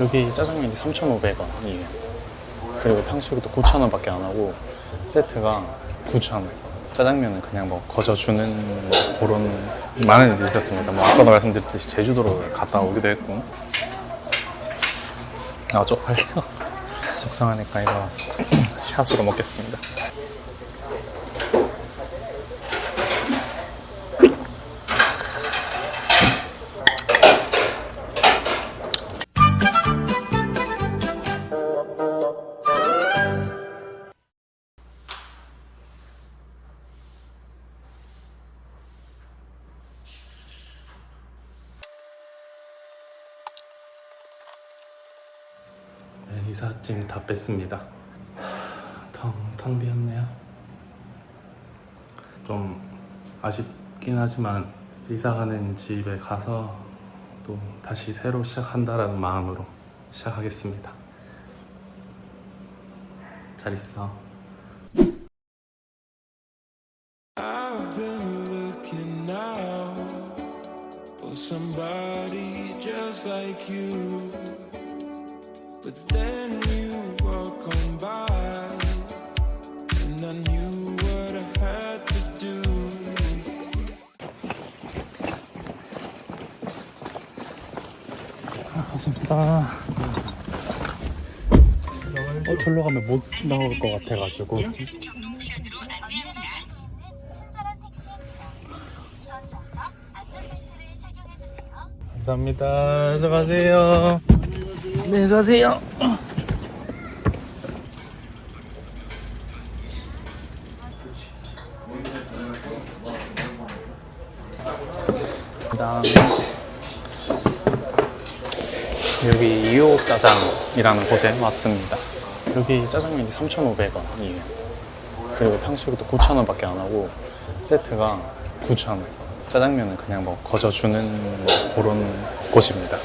여기 짜장면이 3,500원이에요. 그리고 탕수육도 9,000원 밖에 안 하고 세트가 9,000원. 짜장면은 그냥 뭐 거저 주는 뭐 그런 많은 일이 있었습니다. 뭐 아까도 말씀드렸듯이 제주도로 갔다 오기도 했고. 아 쪽팔려. 속상하니까 이거 샷으로 먹겠습니다. 네, 이삿짐 다 뺐습니다. 텅, 텅 비었네요. 좀 아쉽긴 하지만 이사 가는 집에 가서 또 다시 새로 시작한다라는 마음으로 시작하겠습니다. 잘 있어. Somebody just like you. But then 감사합니다. 어, 절로 가면 못 나올 것 같아가지고. 감사합니다. 수고하세요. 네, 수고하세요. 그 다음 여기 이호 짜장이라는 곳에 왔습니다. 여기 짜장면이 3,500원이에요. 그리고 탕수육도 9,000원밖에 안 하고 세트가 9,000원. 짜장면은 그냥 뭐 거저 주는 뭐 그런 곳입니다.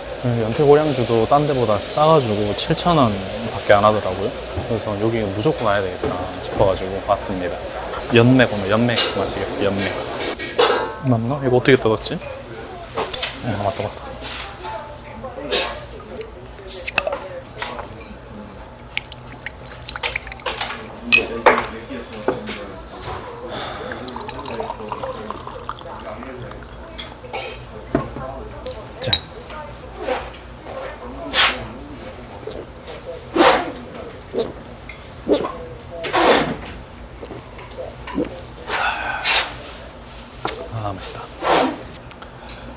연태 고량주도 딴 데보다 싸가지고 7,000원 밖에 안 하더라고요. 그래서 여기 무조건 와야 되겠다 싶어가지고 왔습니다. 연맥 오늘 연맥 마시겠습니다. 연맥. 맞나? 이거 어떻게 뜯었지? 아 맞다 맞다. 자. 아, 맛있다.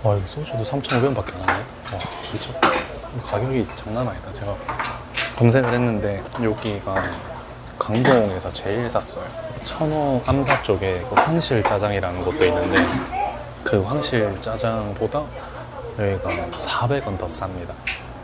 와, 여기 소주도 3,500원밖에 안 하네. 와, 미쳤 가격이 장난 아니다. 제가 검색을 했는데 여기가 강동에서 제일 쌌어요. 천호 암사 쪽에 그 황실 짜장이라는 곳도 있는데 그 황실 짜장보다 여기가 400원 더 쌉니다.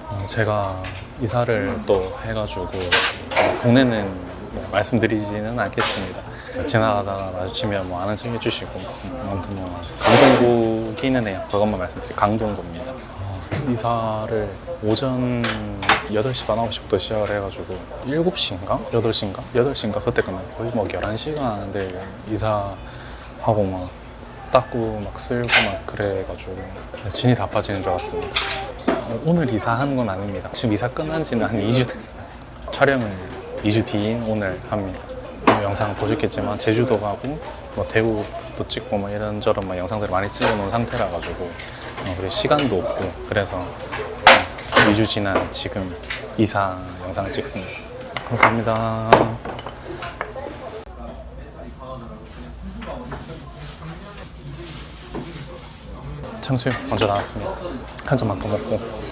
어, 제가 이사를 또 해가지고 어, 동네는 뭐 말씀드리지는 않겠습니다. 지나가다가 마주치면 뭐 아는 척 해주시고 음, 아무튼 뭐 강동구 기는 해요. 그것만 말씀드릴게요. 강동구입니다. 어, 이사를 오전 8시 반 9시부터 시작을 해가지고 7시인가? 8시인가? 8시인가? 그때 끝나요. 거의 뭐 11시간을 이사하고 막 닦고 막 쓸고 막 그래가지고 진이 다 빠지는 줄 알았습니다. 어, 오늘 이사하는 건 아닙니다. 지금 이사 끝난 지는 한 2주 됐어요. 촬영을 2주 뒤인 오늘 합니다. 뭐 영상 보셨겠지만 제주도 가고 뭐 대구도 찍고 뭐 이런저런 뭐 영상들을 많이 찍어놓은 상태라 가지고 어, 그리고 시간도 없고 그래서 어, 2주 지난 지금 이사 영상을 찍습니다. 감사합니다. 탕수육 먼저 나왔습니다. 한 잔만 더 먹고.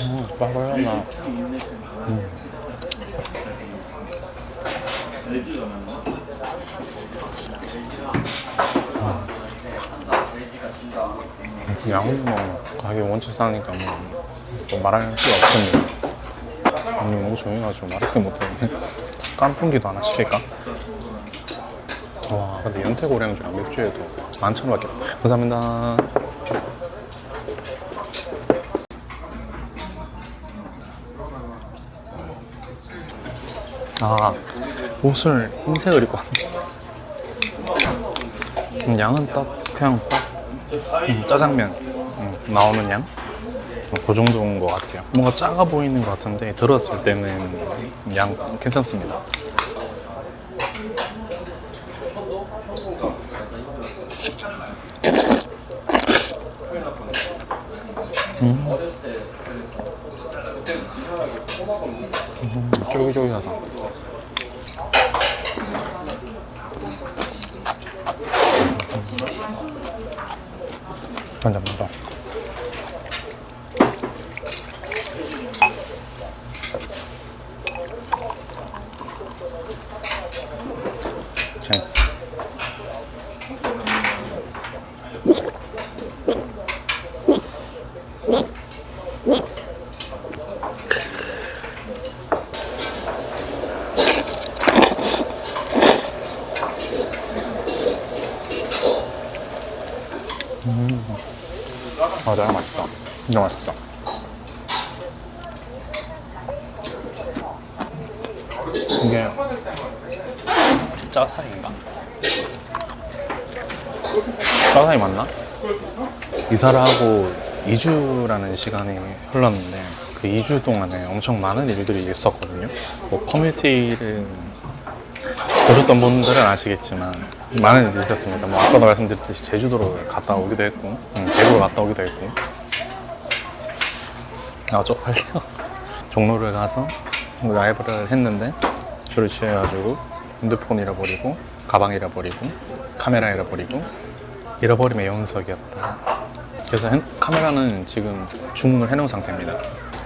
음, 빵빵한 나. 양은 뭐 가격이 원체 싸니까 뭐, 뭐 말할 필요 없습니다. 아니 너무 조용해가지고 말을 못하네. 깐풍기도 하나 시킬까? 와 근데 연태 고량주랑 맥주에도 만천 원밖에 감사합니다. 아 옷을 흰색을 입고 왔네. 음, 양은 딱 그냥 딱 음, 짜장면 음, 나오는 양? 어, 그 정도인 것 같아요. 뭔가 작아 보이는 것 같은데 들었을 때는 양 괜찮습니다. 음. 음, 쫄깃쫄깃하다. 감사합니 아, 나랑 맛있다. 진짜 맛있다. 이게 짜사인가? 짜사이 맞나? 이사를 하고 2주라는 시간이 흘렀는데 그 2주 동안에 엄청 많은 일들이 있었거든요. 뭐 커뮤니티를 보셨던 분들은 아시겠지만 많은 일이 있었습니다. 뭐 아까도 말씀드렸듯이 제주도를 갔다 오기도 했고 음, 대구를 갔다 오기도 했고. 아 쪽팔려. 종로를 가서 라이브를 했는데 술을 취해가지고 핸드폰 잃어버리고 가방 잃어버리고 카메라 잃어버리고 잃어버림의 연속이었다. 그래서 핸- 카메라는 지금 주문을 해놓은 상태입니다.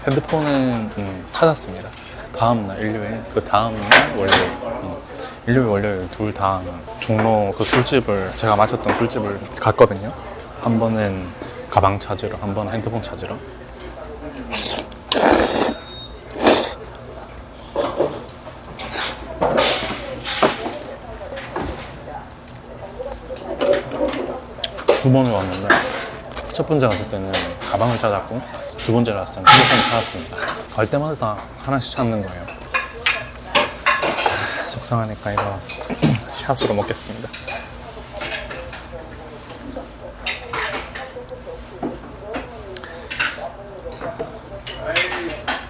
핸드폰은 음, 찾았습니다. 다음날 일요일 그 다음날 월요일. 음, 일요일 월요일 둘 다 종로 그 술집을 제가 마셨던 술집을 갔거든요 한 번은 가방 찾으러 한 번은 핸드폰 찾으러 두 번을 왔는데 첫 번째 갔을 때는 가방을 찾았고 두 번째 갔을 때는 핸드폰을 찾았습니다. 갈 때마다 다 하나씩 찾는 거예요. 속상하니까 이거 샷으로 먹겠습니다.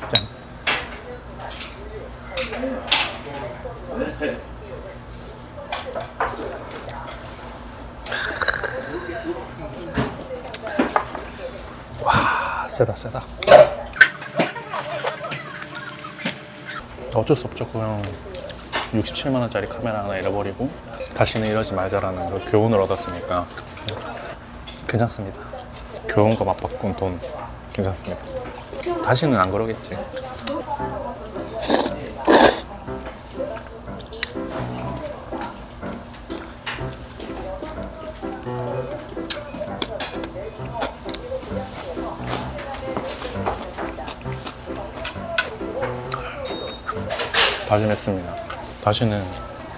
짠. 아, 세다 세다 어쩔 수 없죠 그냥 67만 원짜리 카메라 하나 잃어버리고 다시는 이러지 말자라는 그 교훈을 얻었으니까 괜찮습니다. 교훈 거 맛바꾼 돈 괜찮습니다. 다시는 안 그러겠지. 다짐했습니다. 다시는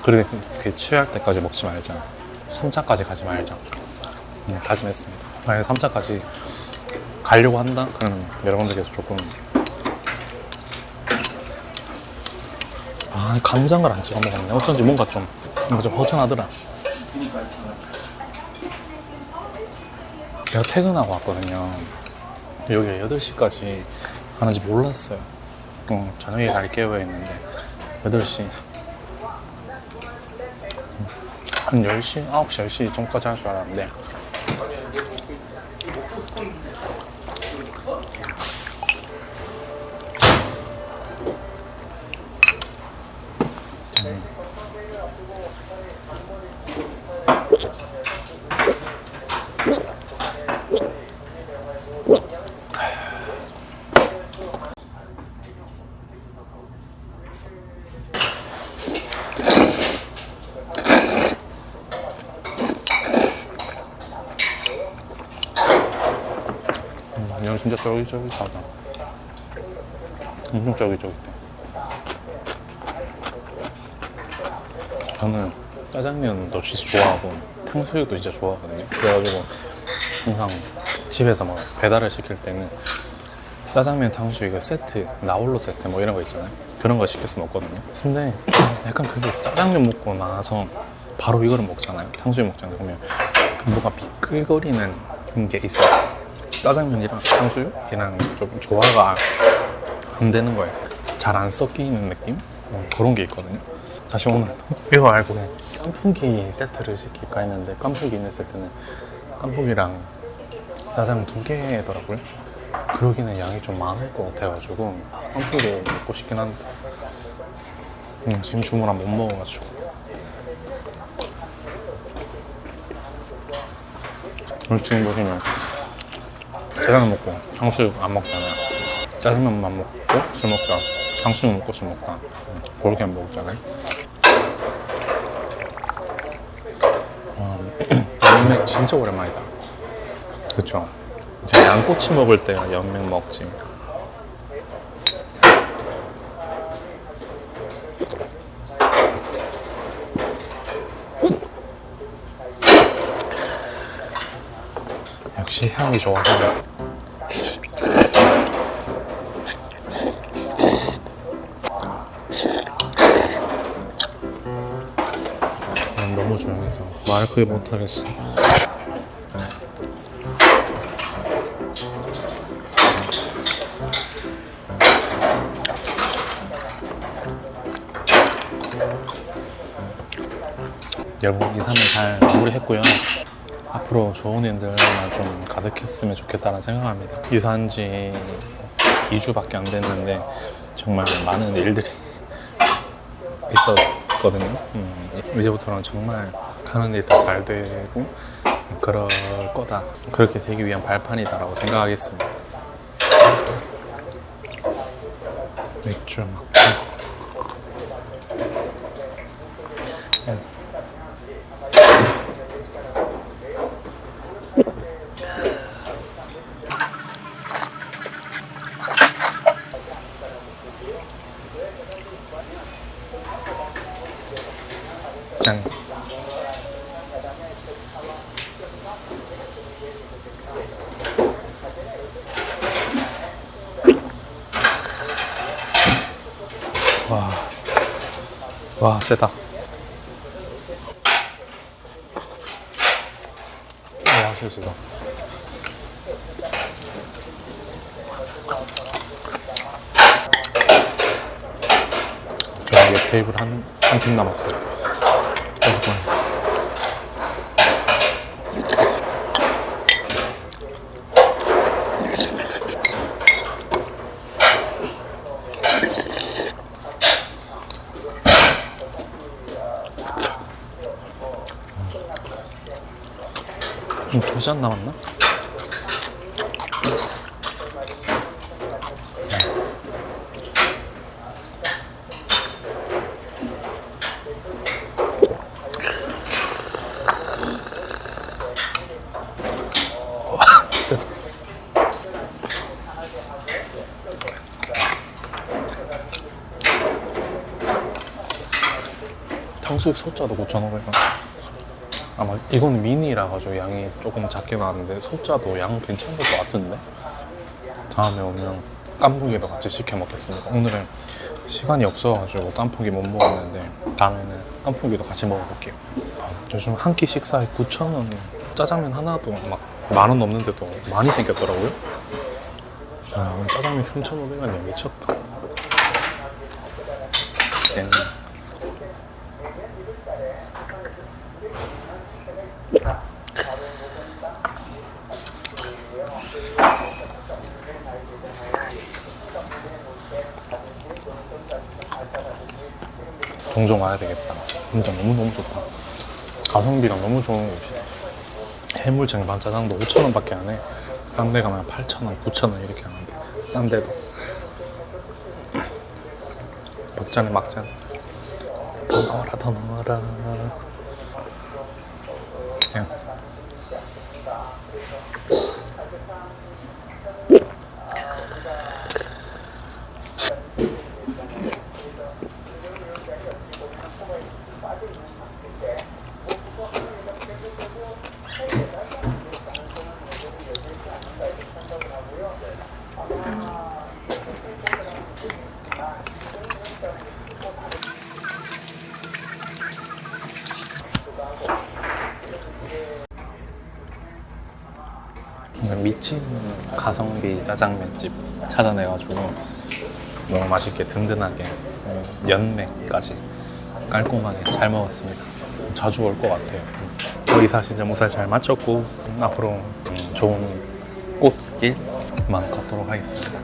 그렇게 취할 때까지 먹지 말자. 3차까지 가지 말자. 음, 다짐했습니다. 만약에 3차까지 가려고 한다? 그러면 여러분들께서 조금 아 간장을 안 찍어 먹었네. 어쩐지 뭔가 좀 뭔가 좀 허전하더라. 제가 퇴근하고 왔거든요. 여기 8시까지 하는지 몰랐어요. 어, 저녁에 갈게요 했는데 8시 한 10시? 9시, 10시 전까지 할 줄 알았는데 양념 진짜 쫄깃쫄깃하다. 엄청 쫄깃쫄깃해. 저는 짜장면도 진짜 좋아하고 탕수육도 진짜 좋아하거든요. 그래가지고 항상 집에서 막 배달을 시킬 때는 짜장면 탕수육 세트, 나홀로 세트 뭐 이런 거 있잖아요. 그런 거 시켜서 먹거든요. 근데 약간 그게. 짜장면 먹고 나서 바로 이거를 먹잖아요. 탕수육 먹잖아요. 그러면 그 뭐가 미끌거리는 게 있어요. 짜장면이랑 탕수육이랑 좀 조화가 안 되는 거예요. 잘 안 섞이는 느낌? 음, 그런 게 있거든요. 사실 오늘 이거 알고 그냥 깐풍기 세트를 시킬까 했는데 깐풍기 있는 세트는 깐풍기랑 짜장 두 개더라고요. 그러기는 양이 좀 많을 것 같아가지고 깐풍기 먹고 싶긴 한데 음, 지금 주문한 못 먹어가지고 오늘 지금 보시면 짜장면 먹고 탕수육 안 먹잖아요. 짜장면만 먹고 술 먹다. 탕수육 먹고 술 먹다. 음, 그렇게 안 먹잖아요. 와, 연맥 진짜 오랜만이다. 그쵸? 제가 양꼬치 먹을 때 연맥 먹지. 역시 향이 좋아서 말 크게 못하겠어. 여러분 2, 3일 잘 마무리했고요. 앞으로 좋은 일들만 좀 가득했으면 좋겠다는 생각합니다. 이사한 지 2주밖에 안 됐는데 정말 많은 일들이 있었거든요. 음, 이제부터는 정말 하는 일 다 잘 되고 그럴 거다. 그렇게 되기 위한 발판이다라고 생각하겠습니다. 맥주. 음. 짠. 와, 와, 세다. 와, 실수다. 저옆 테이블 한, 한 팀 남았어요. 어이구. 두 잔 남았나? 탕수육 소자도 9,500원. 아마 이건 미니라 가지고 양이 조금 작게 나왔는데 소자도 양 괜찮을 것 같은데. 다음에 오면 깐풍기도 같이 시켜 먹겠습니다. 오늘은 시간이 없어가지고 깐풍기 못 먹었는데 다음에는 깐풍기도 같이 먹어볼게요. 요즘 한 끼 식사에 9,000원 짜장면 하나도 막 만 원 넘는데도 많이 생겼더라고요. 아, 짜장면 3,500원이야 미쳤다. 짠. 종종 와야 되겠다. 진짜 너무너무 좋다. 가성비랑 너무 좋은 곳이다. 해물 쟁반 짜장도 5,000원 밖에 안 해. 딴 데 가면 8,000원, 9,000원 이렇게 하는데. 싼 데도. 막잔에 막잔. 더 넣어라, 더 넣어라. 그냥. 미친 가성비 짜장면집 찾아내가지고 너무 맛있게 든든하게 어, 연맥까지 깔끔하게 잘 먹었습니다. 자주 올 것 같아요. 저희 사시즈 무살 잘 마쳤고 음, 앞으로 음, 좋은 꽃길만 걷도록 하겠습니다.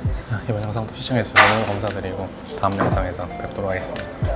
이번 영상도 시청해주셔서 너무 감사드리고 다음 영상에서 뵙도록 하겠습니다.